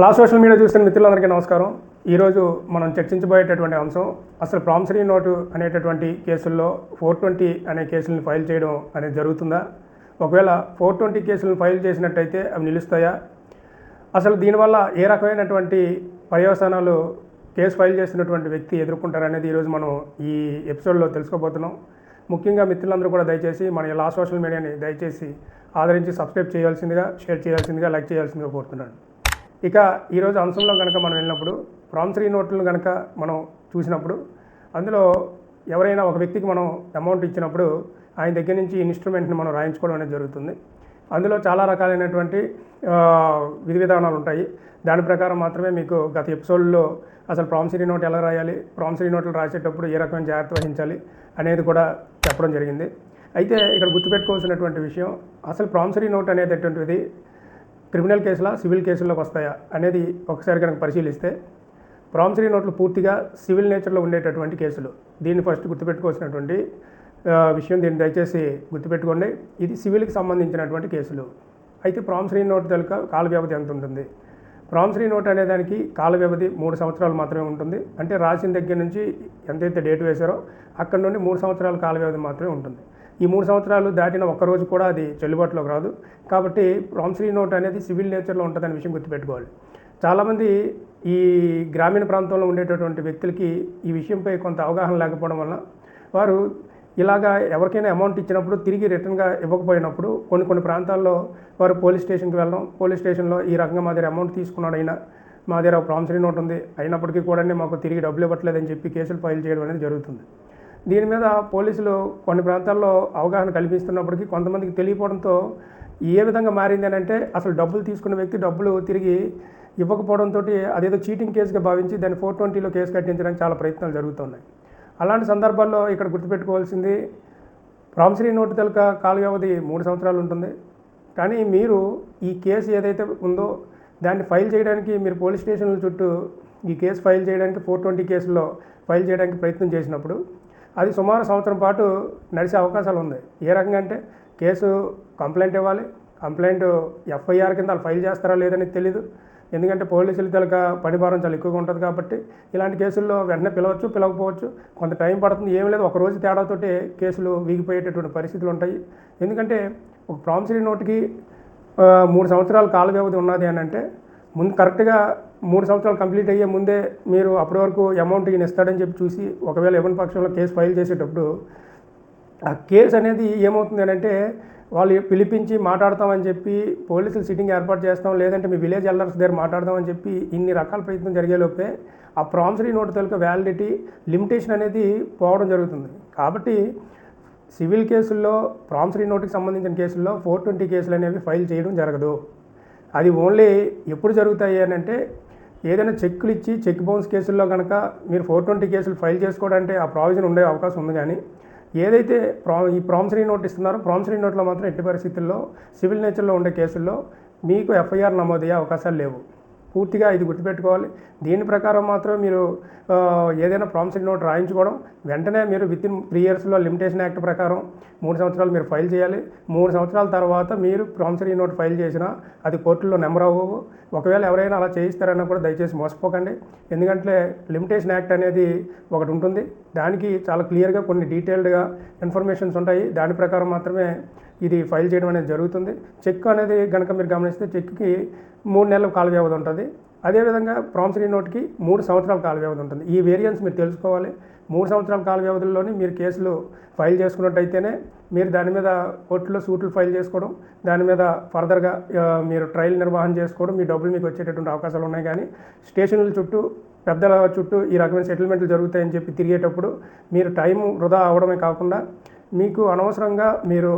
Last social media చూసిన మిత్రులందరికీ నమస్కారం. ఈరోజు మనం చర్చించబోయేటటువంటి అంశం అసలు ప్రామిసరీ నోటు అనేటటువంటి కేసుల్లో ఫోర్ ట్వంటీ అనే కేసులను ఫైల్ చేయడం అనేది జరుగుతుందా? ఒకవేళ ఫోర్ ట్వంటీ కేసులను ఫైల్ చేసినట్టయితే అవి నిలుస్తాయా? అసలు దీనివల్ల ఏ రకమైనటువంటి పర్యవసానాలు కేసు ఫైల్ చేసినటువంటి వ్యక్తి ఎదుర్కొంటారనేది ఈరోజు మనం ఈ ఎపిసోడ్లో తెలుసుకోబోతున్నాం. ముఖ్యంగా మిత్రులందరూ కూడా దయచేసి మన లా సోషల్ మీడియాని దయచేసి ఆదరించి సబ్స్క్రైబ్ చేయాల్సిందిగా షేర్ చేయాల్సిందిగా లైక్ చేయాల్సిందిగా కోరుతున్నాను. ఇక ఈరోజు అంశంలో కనుక మనం వెళ్ళినప్పుడు ప్రామిసరీ నోట్లను కనుక మనం చూసినప్పుడు అందులో ఎవరైనా ఒక వ్యక్తికి మనం అమౌంట్ ఇచ్చినప్పుడు ఆయన దగ్గర నుంచి ఇన్స్ట్రుమెంట్ని మనం రాయించుకోవడం అనేది జరుగుతుంది. అందులో చాలా రకాలైనటువంటి విధి విధానాలు ఉంటాయి. దాని ప్రకారం మాత్రమే మీకు గత ఎపిసోడ్లో అసలు ప్రామిసరీ నోట్ ఎలా రాయాలి ప్రామిసరీ నోట్లు రాసేటప్పుడు ఏ రకమైన జాగ్రత్త వహించాలి అనేది కూడా చెప్పడం జరిగింది. అయితే ఇక్కడ గుర్తుపెట్టుకోవాల్సినటువంటి విషయం అసలు ప్రామిసరీ నోట్ అనేటటువంటిది క్రిమినల్ కేసులా సివిల్ కేసుల్లోకి వస్తాయా అనేది ఒకసారి కనుక పరిశీలిస్తే ప్రామిసరీ నోట్లు పూర్తిగా సివిల్ నేచర్లో ఉండేటటువంటి కేసులు. దీన్ని ఫస్ట్ గుర్తుపెట్టుకోవాల్సినటువంటి విషయం దీన్ని దయచేసి గుర్తుపెట్టుకోండి. ఇది సివిల్కి సంబంధించినటువంటి కేసులు. అయితే ప్రామిసరీ నోట్ తెలుక కాల వ్యవధి ఎంత ఉంటుంది? ప్రామిసరీ నోట్ అనే దానికి కాల వ్యవధి మూడు సంవత్సరాలు మాత్రమే ఉంటుంది. అంటే రాసిన దగ్గర నుంచి ఎంతైతే డేట్ వేశారో అక్కడ నుండి మూడు సంవత్సరాల కాల వ్యవధి మాత్రమే ఉంటుంది. ఈ మూడు సంవత్సరాలు దాటిన ఒక్క రోజు కూడా అది చెల్లుబాటులోకి రాదు. కాబట్టి ప్రామిసరీ నోట్ అనేది సివిల్ నేచర్లో ఉంటుందనే విషయం గుర్తుపెట్టుకోవాలి. చాలామంది ఈ గ్రామీణ ప్రాంతంలో ఉండేటటువంటి వ్యక్తులకి ఈ విషయంపై కొంత అవగాహన లేకపోవడం వల్ల వారు ఇలాగా ఎవరికైనా అమౌంట్ ఇచ్చినప్పుడు తిరిగి రిటర్న్గా ఇవ్వకపోయినప్పుడు కొన్ని కొన్ని ప్రాంతాల్లో వారు పోలీస్ స్టేషన్కి వెళ్ళడం పోలీస్ స్టేషన్లో ఈ రకంగా మా దగ్గర అమౌంట్ తీసుకున్నాడు అయినా మా దగ్గర ప్రామిసరీ నోట్ ఉంది అయినప్పటికీ కూడా మాకు తిరిగి డబ్బులు ఇవ్వట్లేదని చెప్పి కేసులు ఫైల్ చేయడం అనేది జరుగుతుంది. దీని మీద పోలీసులు కొన్ని ప్రాంతాల్లో అవగాహన కల్పిస్తున్నప్పటికీ కొంతమందికి తెలియకపోవడంతో ఏ విధంగా మారింది అని అంటే అసలు డబ్బులు తీసుకున్న వ్యక్తి డబ్బులు తిరిగి ఇవ్వకపోవడంతో అదేదో చీటింగ్ కేసుగా భావించి దాన్ని ఫోర్ ట్వంటీలో కేసు కట్టించడానికి చాలా ప్రయత్నాలు జరుగుతున్నాయి. అలాంటి సందర్భాల్లో ఇక్కడ గుర్తుపెట్టుకోవాల్సింది ప్రామిసరీ నోటు తెలక కాల వ్యవధి మూడు సంవత్సరాలు ఉంటుంది. కానీ మీరు ఈ కేసు ఏదైతే ఉందో దాన్ని ఫైల్ చేయడానికి మీరు పోలీస్ స్టేషన్ల చుట్టూ ఈ కేసు ఫైల్ చేయడానికి ఫోర్ ట్వంటీ కేసుల్లో ఫైల్ చేయడానికి ప్రయత్నం చేసినప్పుడు అది సుమారు సంవత్సరం పాటు నడిచే అవకాశాలు ఉన్నాయి ఏ రకంగా అంటే కేసు కంప్లైంట్ ఇవ్వాలి. కంప్లైంట్ ఎఫ్ఐఆర్ కింద వాళ్ళు ఫైల్ చేస్తారా లేదని తెలియదు ఎందుకంటే పోలీసులు తెలక పని భారం చాలా ఎక్కువగా ఉంటుంది కాబట్టి ఇలాంటి కేసుల్లో వెంటనే పిలవచ్చు పిలవకపోవచ్చు. కొంత టైం పడుతుంది ఏం లేదు. ఒకరోజు రోజు కేసులు వీగిపోయేటటువంటి పరిస్థితులు ఉంటాయి. ఎందుకంటే ఒక ప్రామిసరీ నోటుకి మూడు సంవత్సరాల కాల వ్యవధి ఉన్నది అని అంటే ముందు కరెక్ట్గా మూడు సంవత్సరాలు కంప్లీట్ అయ్యే ముందే మీరు అప్పటి వరకు అమౌంట్ ఈయన ఇస్తాడని చెప్పి చూసి ఒకవేళ ఇవ్వని పక్షంలో కేసు ఫైల్ చేసేటప్పుడు ఆ కేసు అనేది ఏమవుతుంది అంటే వాళ్ళు పిలిపించి మాట్లాడతామని చెప్పి పోలీసులు సిట్టింగ్ ఏర్పాటు చేస్తాం లేదంటే మీ విలేజ్ ఎల్లర్స్ దగ్గర మాట్లాడదామని చెప్పి ఇన్ని రకాల ప్రయత్నం జరిగేలోపే ఆ ప్రామిసరీ నోట్ తాలూకా వ్యాలిడిటీ లిమిటేషన్ అనేది పోవడం జరుగుతుంది. కాబట్టి సివిల్ కేసుల్లో ప్రామిసరీ నోట్కి సంబంధించిన కేసుల్లో ఫోర్ ట్వంటీ కేసులు అనేవి ఫైల్ చేయడం జరగదు. అది ఓన్లీ ఎప్పుడు జరుగుతాయి అని అంటే ఏదైనా చెక్కులు ఇచ్చి చెక్ బౌన్స్ కేసుల్లో కనుక మీరు ఫోర్ ట్వంటీ కేసులు ఫైల్ చేసుకోవడానికి ఆ ప్రావిజన్ ఉండే అవకాశం ఉంది కానీ ఏదైతే ప్రా ఈ ప్రామిసరీ నోట్ ఇస్తున్నారో ప్రామిసరీ నోట్లో మాత్రం ఎట్టి పరిస్థితుల్లో సివిల్ నేచర్లో ఉండే కేసుల్లో మీకు ఎఫ్ఐఆర్ నమోదయ్యే అవకాశాలు లేవు. పూర్తిగా ఇది గుర్తుపెట్టుకోవాలి. దీని ప్రకారం మాత్రం మీరు ఏదైనా ప్రామిసరీ నోట్ రాయించుకోవడం వెంటనే మీరు విత్ ఇన్ త్రీ ఇయర్స్లో లిమిటేషన్ యాక్ట్ ప్రకారం మూడు సంవత్సరాలు మీరు ఫైల్ చేయాలి. మూడు సంవత్సరాల తర్వాత మీరు ప్రామిసరీ నోట్ ఫైల్ చేసినా అది కోర్టులో నెంబర్ అవ్వవు. ఒకవేళ ఎవరైనా అలా చేయిస్తారన్నా కూడా దయచేసి మోసపోకండి. ఎందుకంటే లిమిటేషన్ యాక్ట్ అనేది ఒకటి ఉంటుంది. దానికి చాలా క్లియర్గా కొన్ని డీటెయిల్డ్గా ఇన్ఫర్మేషన్స్ ఉంటాయి. దాని ప్రకారం మాత్రమే ఇది ఫైల్ చేయడం అనేది జరుగుతుంది. చెక్ అనేది కనుక మీరు గమనిస్తే చెక్కి మూడు నెలల కాల వ్యవధి ఉంటుంది. అదేవిధంగా ప్రామిసరీ నోట్కి మూడు సంవత్సరాల కాల వ్యవధి ఉంటుంది. ఈ వేరియన్స్ మీరు తెలుసుకోవాలి. మూడు సంవత్సరాల కాల వ్యవధిలోని మీరు కేసులు ఫైల్ చేసుకున్నట్టయితేనే మీరు దాని మీద కోర్టులో సూట్లు ఫైల్ చేసుకోవడం దాని మీద ఫర్దర్గా మీరు ట్రయల్ నిర్వహణ చేసుకోవడం మీ డబ్బులు మీకు వచ్చేటటువంటి అవకాశాలు ఉన్నాయి కానీ స్టేషన్ల చుట్టూ పెద్దల చుట్టూ ఈ రకమైన సెటిల్మెంట్లు జరుగుతాయని చెప్పి తిరిగేటప్పుడు మీరు టైం వృధా అవడమే కాకుండా మీకు అనవసరంగా మీరు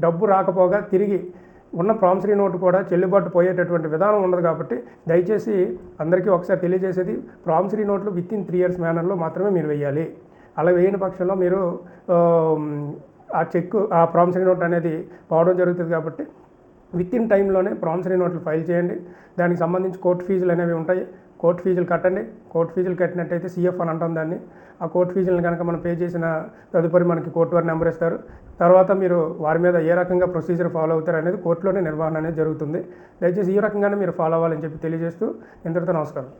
డబ్బు రాకపోగా తిరిగి ఉన్న ప్రామిసరీ నోటు కూడా చెల్లుబాటు పోయేటటువంటి విధానం ఉండదు కాబట్టి దయచేసి అందరికీ ఒకసారి తెలియజేసేది ప్రామిసరీ నోట్లు విత్ ఇన్ త్రీ ఇయర్స్ మేనర్లో మాత్రమే మీరు వేయాలి. అలా వేయని పక్షంలో మీరు ఆ, ఆ చెక్ ఆ ప్రామిసరీ నోట్ అనేది పోవడం జరుగుతుంది కాబట్టి విత్ ఇన్ టైంలోనే ప్రామిసరీ నోట్లు ఫైల్ చేయండి. దానికి సంబంధించి కోర్టు ఫీజులు అనేవి ఉంటాయి. కోర్టు ఫీజులు కట్టండి. కోర్టు ఫీజులు కట్టినట్టయితే సీఎఫ్ అని అంటాం దాన్ని. ఆ కోర్టు ఫీజులను కనుక మనం పే చేసిన తదుపరి మనకి కోర్టు వారి నెంబర్ ఇస్తారు. తర్వాత మీరు వారి మీద ఏ రకంగా ప్రొసీజర్ ఫాలో అవుతారు అనేది కోర్టులోనే నిర్వహణ అనేది జరుగుతుంది. దయచేసి ఈ రకంగానే మీరు ఫాలో అవ్వాలని చెప్పి తెలియజేస్తూ ఇంతటితో నమస్కారం.